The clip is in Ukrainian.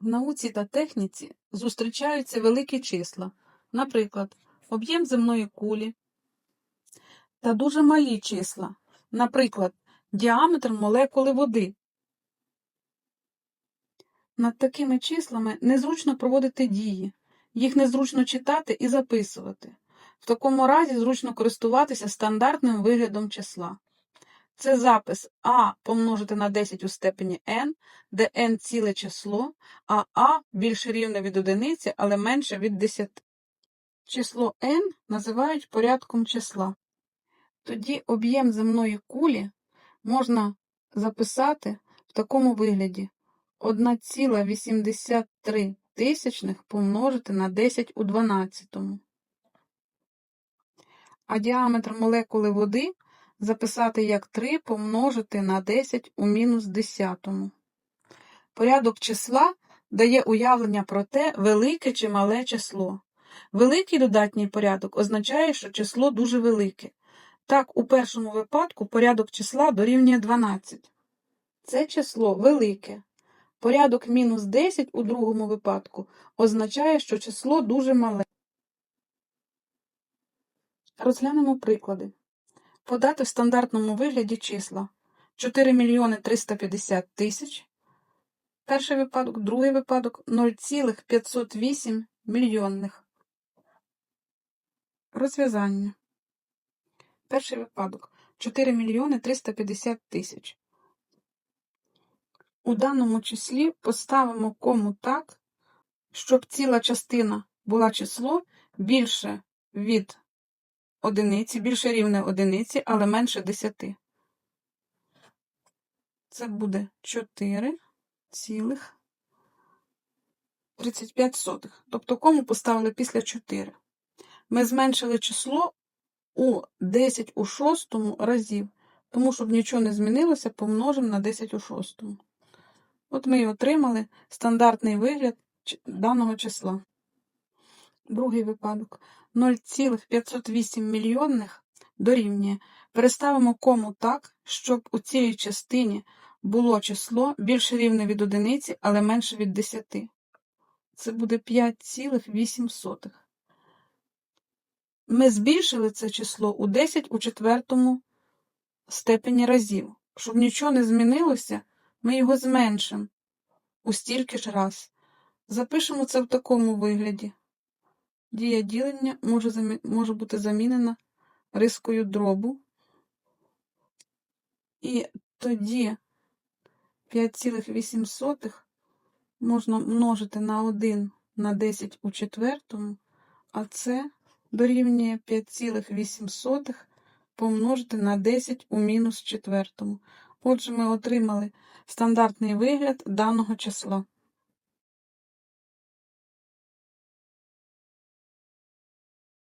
В науці та техніці зустрічаються великі числа, наприклад, об'єм земної кулі, та дуже малі числа, наприклад, діаметр молекули води. Над такими числами незручно проводити дії, їх незручно читати і записувати. В такому разі зручно користуватися стандартним виглядом числа. Це запис а помножити на 10 у степені n, де n ціле число, а а більше рівне від одиниці, але менше від 10. Число n називають порядком числа. Тоді об'єм земної кулі можна записати в такому вигляді 1,83 тисячних помножити на 10 у 12. А діаметр молекули води записати як 3 помножити на 10 у мінус 10. Порядок числа дає уявлення про те, велике чи мале число. Великий додатній порядок означає, що число дуже велике. Так, у першому випадку порядок числа дорівнює 12. Це число велике. Порядок мінус 10 у другому випадку означає, що число дуже мале. Розглянемо приклади. Подати в стандартному вигляді числа 4 мільйони 350 тисяч. Перший випадок, другий випадок 0,508 мільйонних. Розв'язання. Перший випадок 4 мільйони 350 тисяч. У даному числі поставимо кому так, щоб ціла частина була число більше від одиниці, більше рівне одиниці, але менше 10. Це буде 4 цілих 35 сотих. Тобто кому поставили після 4. Ми зменшили число у 10 у шостому разів, тому, щоб нічого не змінилося, помножимо на 10 у шостому. От ми і отримали стандартний вигляд даного числа. Другий випадок 0,508 мільйонних дорівнює. Переставимо кому так, щоб у цій частині було число більше рівне від одиниці, але менше від 10. Це буде 5,8. Ми збільшили це число у 10 у четвертому степені разів. Щоб нічого не змінилося, ми його зменшимо у стільки ж раз. Запишемо це в такому вигляді. Дія ділення може, замі- може бути замінена рискою дробу. І тоді 5,8 можна множити на 1 на 10 у четвертому, а це дорівнює 5,8 помножити на 10 у мінус четвертому. Отже, ми отримали стандартний вигляд даного числа.